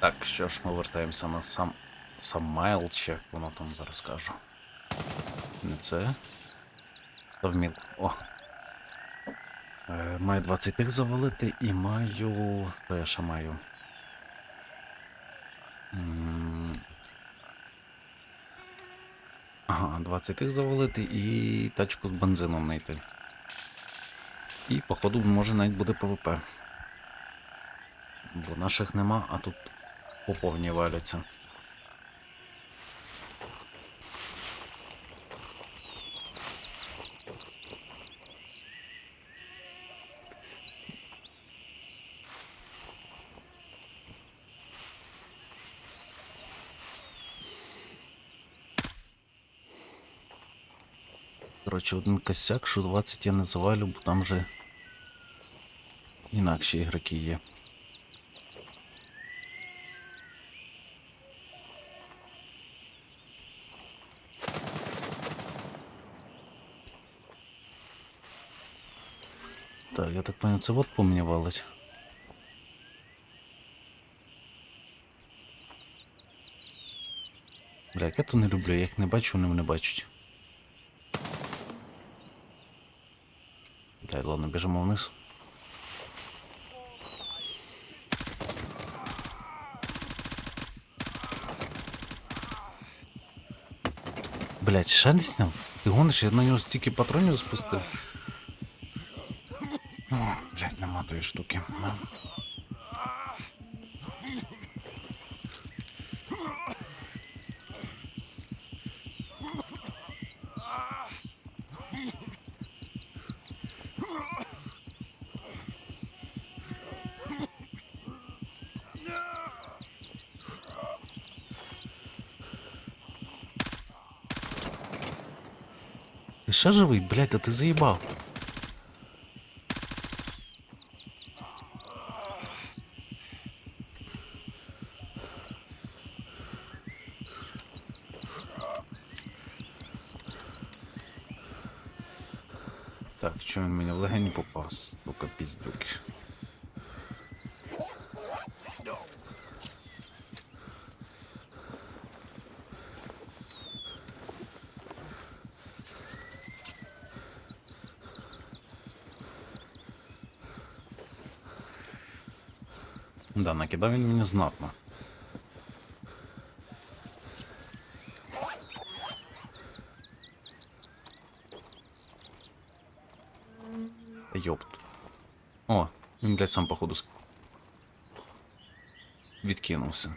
Так, що ж, ми вертаємося на сам. Самайл, чи як воно там зараз кажу. Не це. Завміл. О. Е, маю 20 тих завалити і маю. Що я ще маю? Ага, 20 тих завалити і тачку з бензином знайти. І, походу, може навіть буде ПВП. Бо наших нема, а тут по валяться. Коротше, один косяк, що 20 я не завалю, бо там вже інакші ігроки є. Так, понял, це вот по мені валить. Бля, як я то не люблю, я їх не бачу, вони мене бачать. Бля, ладно, біжимо вниз. Блять, ще не сняв? Ти гониш, я на нього стільки патронів спустив. О, блять, нема тої штуки. Ще блять, та ти заїбав. Да, накидав він мені знатно. Йопт. О, він, блядь, сам походу відкинувся.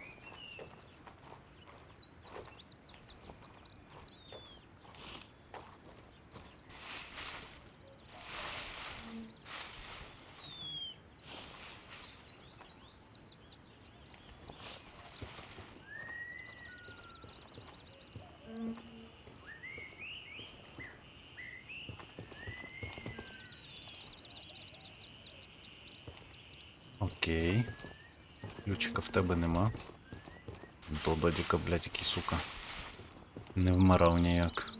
Окей. Ключика в тебе нема. До додіка, блядь, який сука. Не вмирав ніяк.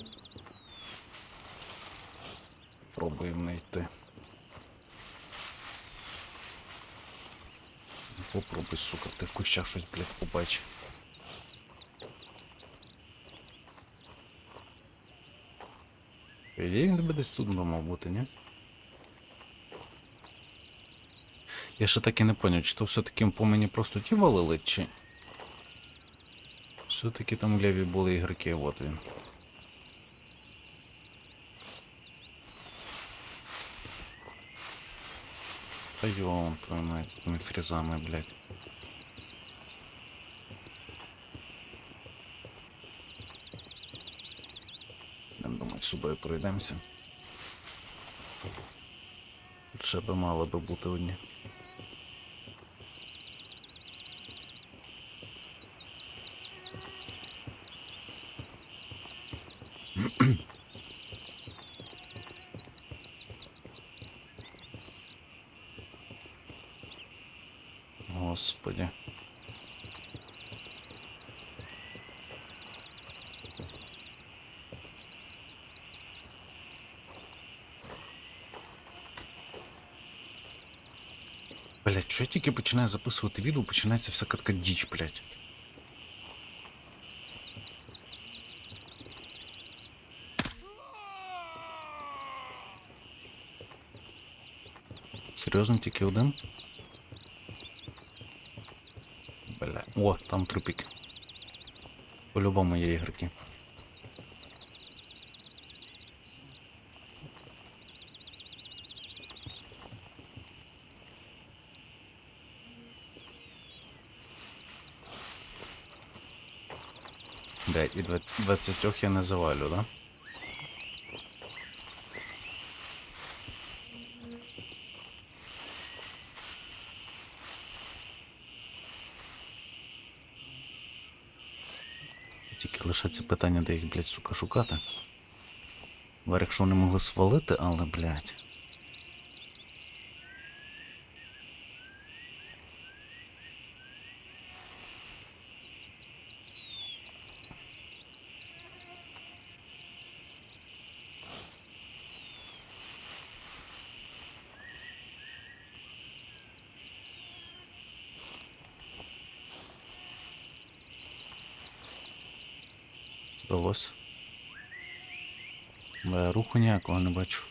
Пробуємо знайти. Попробуй, сука, в тих кущах щось, блядь, побач. Ідеї він тебе десь тут би мав бути, ні? Я ще так і не поняв, чи то все-таки по мені просто ті валили, чи. Все-таки там ліві були ігроки, от він. Та йон, твою мать, з тими фрізами, блядь. Думаю, пройдемося. Тут ще би мало би бути одні. Що я тільки починаю записувати відео, починається всяка така діч, блять. Серйозно, тільки один? Бля. О, там трупік. По-любому є ігроки. Блять, і 20 я не завалю, да? Тільки лишається питання, де їх, блядь, сука, шукати. Варік, якщо вони могли свалити, але, блядь. Я руху ніякого не бачу.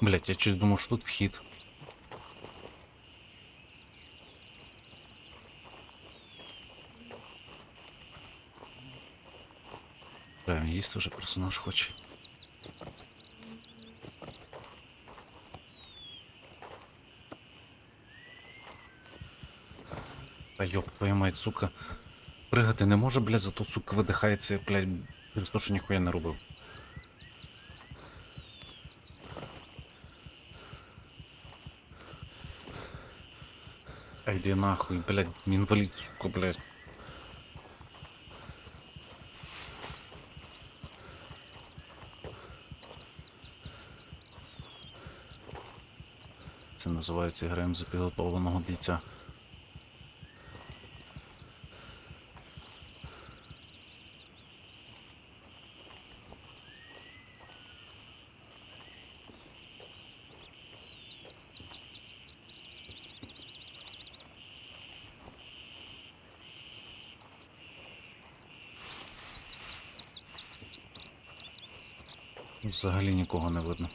Блять, я щось думав, що тут вхід. Прям їсти вже персонаж хоче. Та йоп, твою мать, сука. Пригати не може, блядь, зато сука видихається, блядь, через те, що ніхуя не робив. А иди нахуй, блядь, инвалид, сука, блядь. Це називається граємо запілотованого бійця. Взагалі нікого не видно.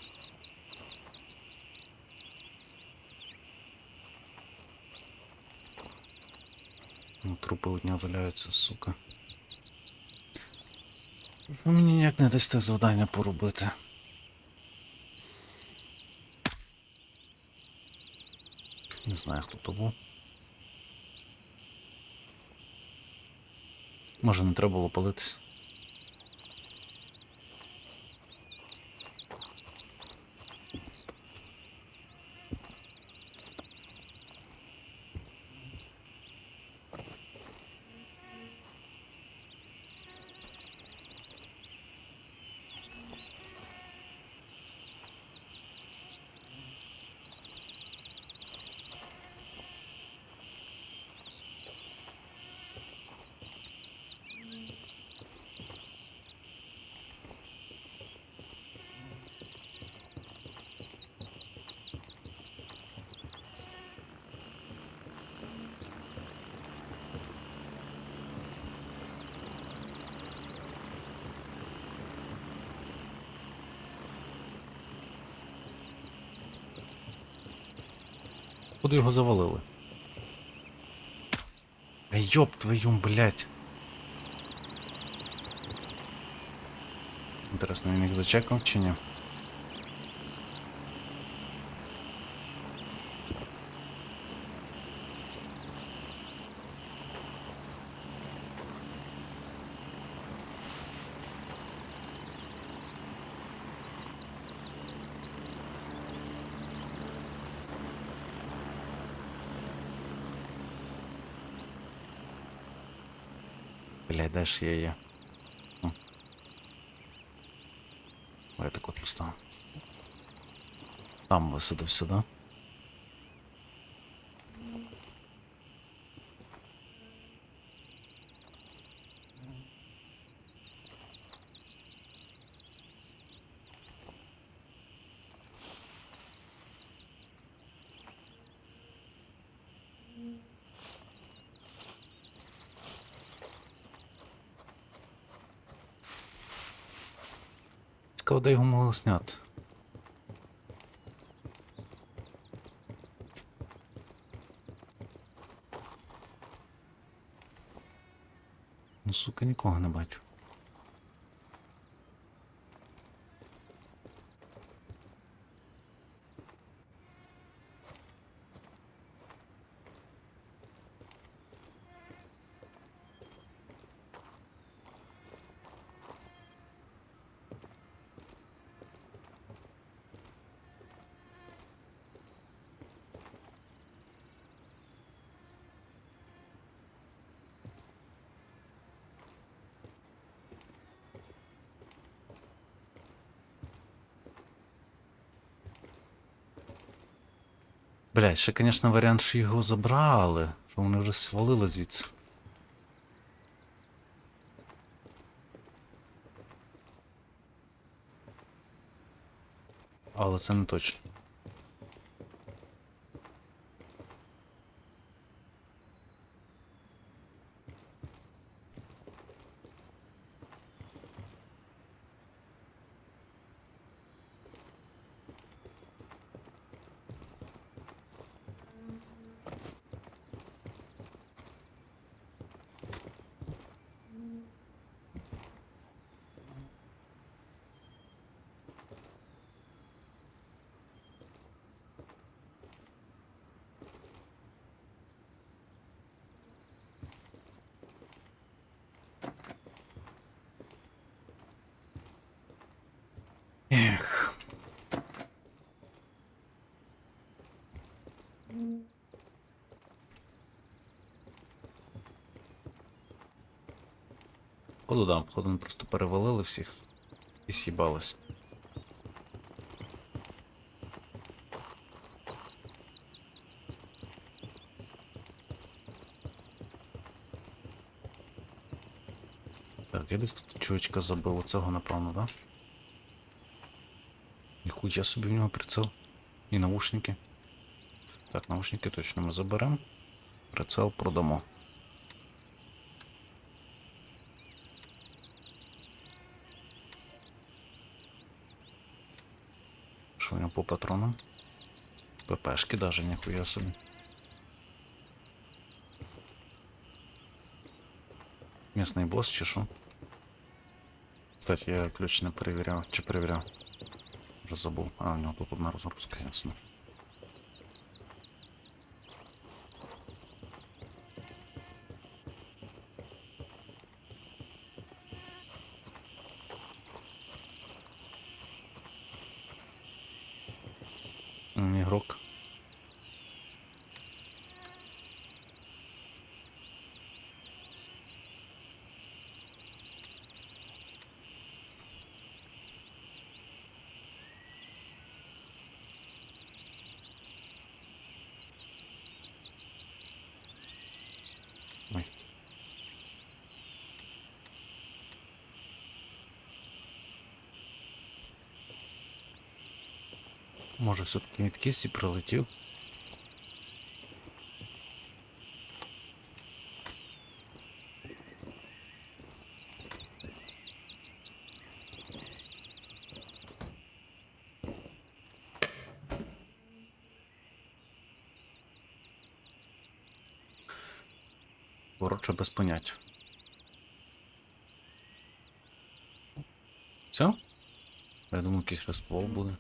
Ну, трупи одні валяються, сука. Ви мені ніяк не дасте завдання поробити. Не знаю, хто то був. Може не треба було палитись. Куди його завалили? Ёб твою, блядь. Інтересно, він їх зачекав чи ні? Блядь, де я є? Ой, это от поставив. Там висадився, да? Де його могли зняти. Ну, сука, нікого не бачу. Блять, ще, звісно, варіант, що його забрали, що вони вже свалили звідси. Але це не точно. Походу, да, походу, ми просто перевалили всіх і с'їбались. Так, я десь тут чувачка забив оцього, напевно, да? Ніхуя собі в нього прицел. І наушники. Так, наушники точно ми заберемо. Прицел продамо. Патронам? ППшки даже ніхуя собі. Місний босс чи що? Кстати, я ключ не перевіряв. Чи перевіряв? Вже забув. А, у нього тут одна розгрузка, ясно. М, Ігрок. Ой. Може, все-таки від кисі прилетів? Коротше, без понять. Все? Я думаю, якийсь ствол буде.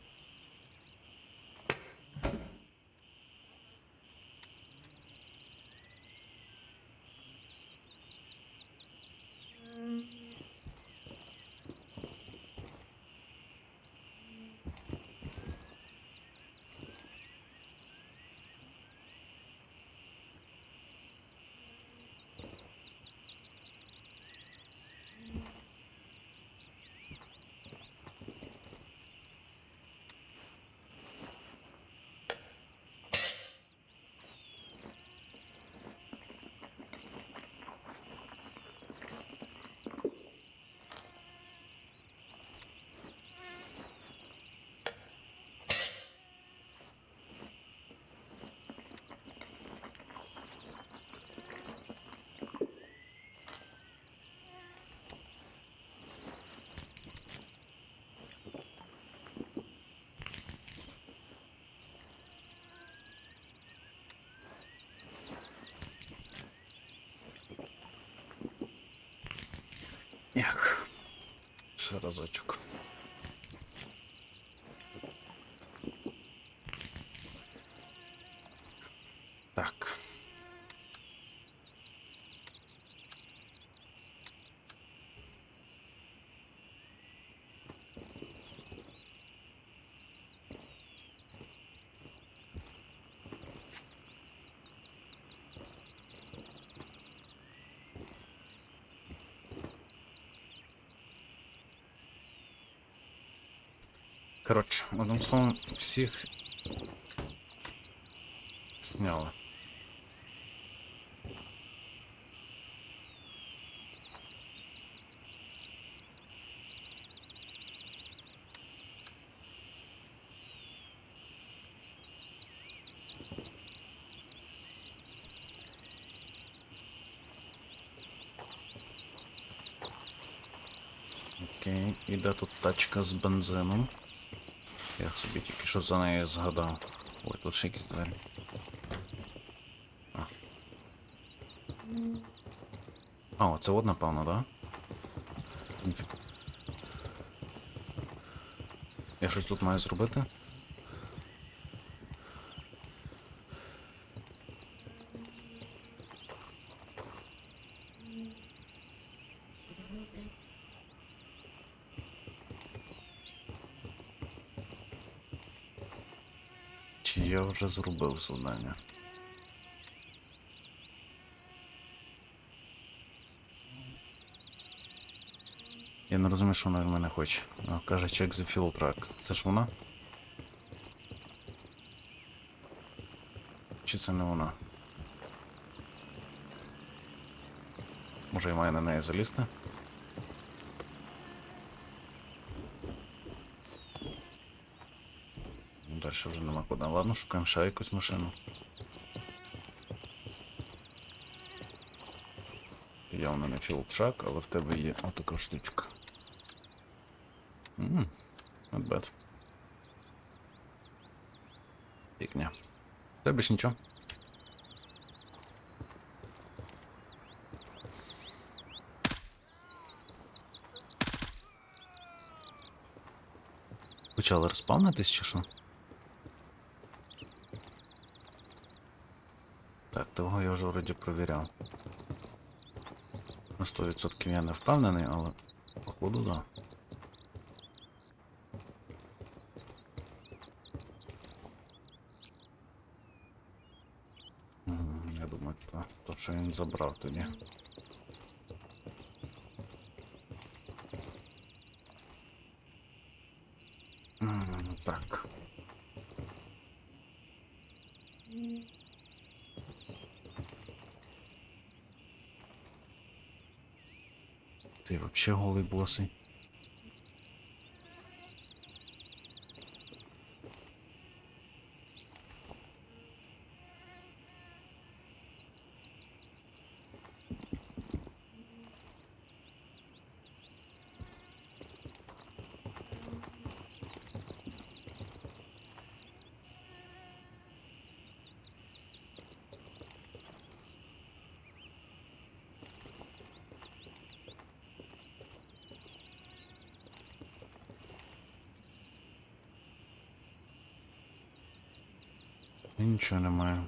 Як? Ще разочок. Одним словом, всіх сняли. Окей, і де тут тачка з бензином? Я собі тільки що за нею згадав. Ой, тут ще якісь двері. А. А, оце от, напевно, да? Я щось тут маю зробити? Вже зробив завдання? Я не розумію, що вона від мене хоче. А, каже, check the fuel. Це ж вона? Чи це не вона? Може я маю на неї залізти? Далі вже нема куди. Ладно, шукаємо ще якусь машину. Явно не філтрак, але в тебе є отака штучка. Ммм, not bad. Фігня. Тебе ж нічого. Почали розпавнитись чи що? Так, того я вже вроді провіряв. На 100% я не впевнений, але походу да. Я думаю, то, то що він забрав тоді. М, Так. Ти вообще голий І нічого немає.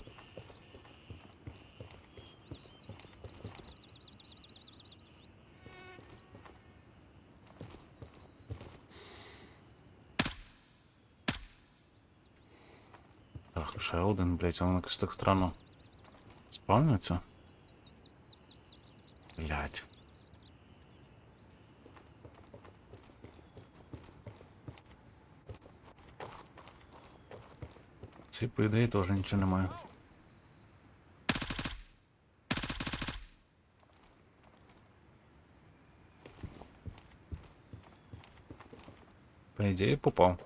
Так, ще один, блять, воно якось так странно. Спавнюється? Ці, по ідеї, теж нічого немає. По ідеї, попав.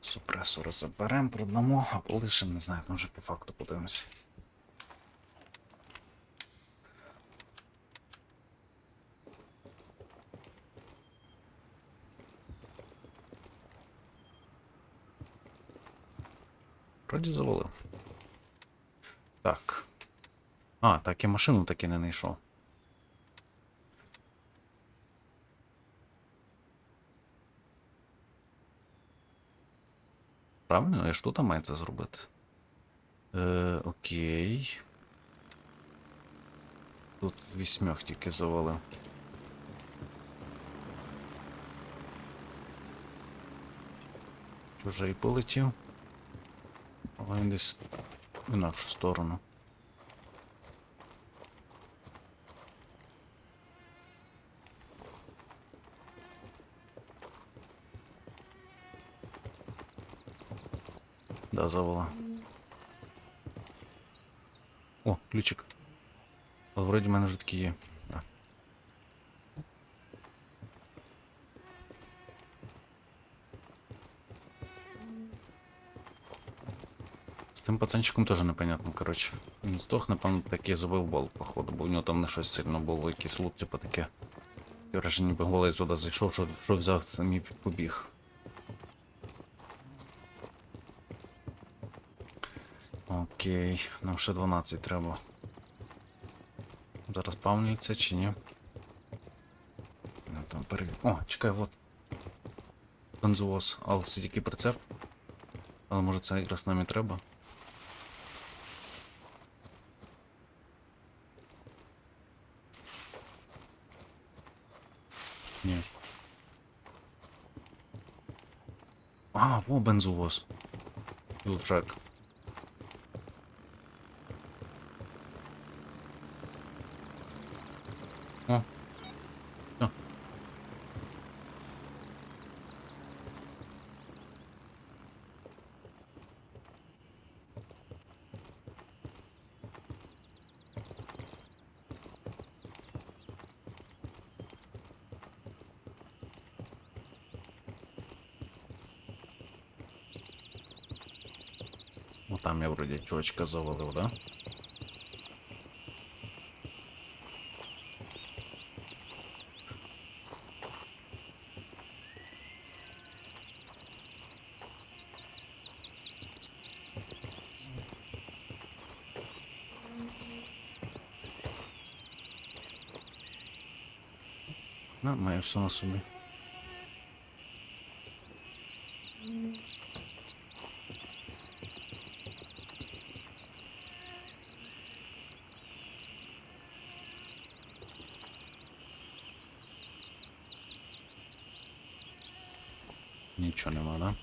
Супресора заберемо, продамо, а полишимо, не знаю, може по факту подивимося. Вроді завалив. Так. А, так я машину таки не знайшов. Правильно, я ж тут маю це зробити. Е, окей. Тут з вісьмьох тільки завалив. Чужий полетів. Але десь в інакшу сторону. Да, завала. О, ключик. Але вроді в мене вже такі є. Тим пацанчиком теж непонятно, коротше. Він здох, напевно, таки забив бол, походу, бо в нього там не щось сильно було, якийсь лут, типу таке. Таке Враження, ніби голий туди зайшов, що, що взяв, самі побіг. Окей, нам ще 12 треба. Зараз павнюється чи ні? Ну, там пере... О, чекай, вот. Бензовоз, але це тільки прицеп. Але може це якраз нам і треба. Ні. А, во бензовоз. Юлтрек. О. О. Ну вроде чувачка завалив, да? На, маю все на собі. Нічого нема, да?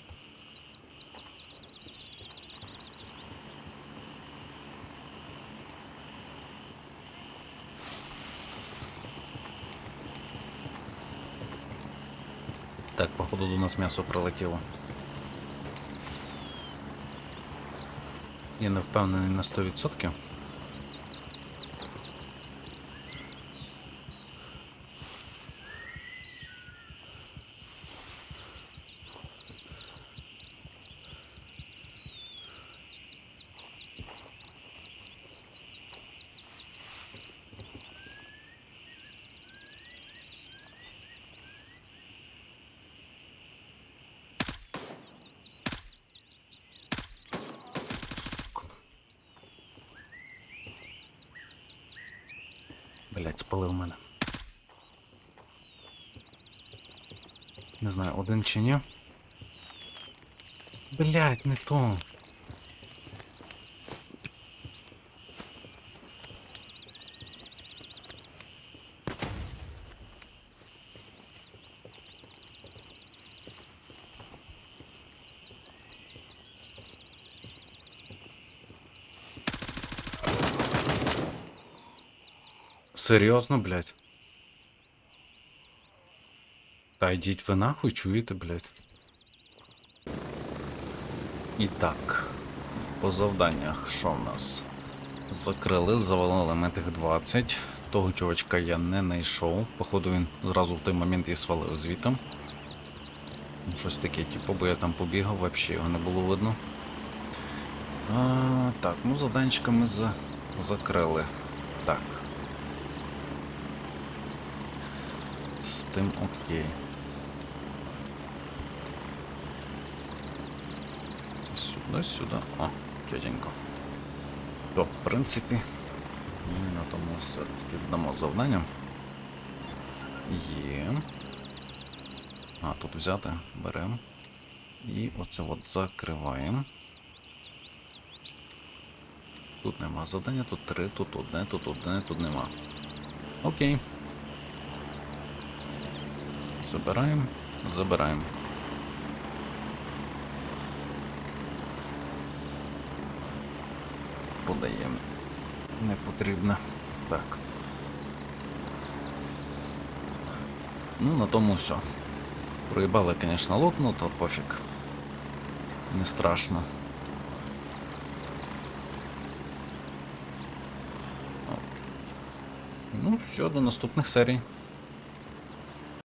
Так, у нас м'ясо прилетіло. Я не впевнений на 100%. Блять, спалив мене. Не знаю, один чи ні. Блять, не то. Серйозно, блядь? Та йдіть ви нахуй, чуєте, блядь? І так, по завданнях, що в нас? Закрили, завалили ми тих 20. Того чувачка я не знайшов. Походу він зразу в той момент і свалив звітом. Щось таке, типу, бо я там побігав, взагалі його не було видно. А, так, ну завданчика ми за... закрили. Так. З тим окей. Сюди, сюди. О, чотенько. То, в принципі, ми на тому все-таки здамо завдання. Є. А, тут взяти, беремо. І оце от закриваємо. Тут нема завдання, тут три, тут одне, тут одне, тут нема. Окей. Забираємо, забираємо. Подаємо. Не потрібно. Так. Ну, на тому все. Проїбали, звісно, лот, ну то пофіг. Не страшно. Ну, все, до наступних серій.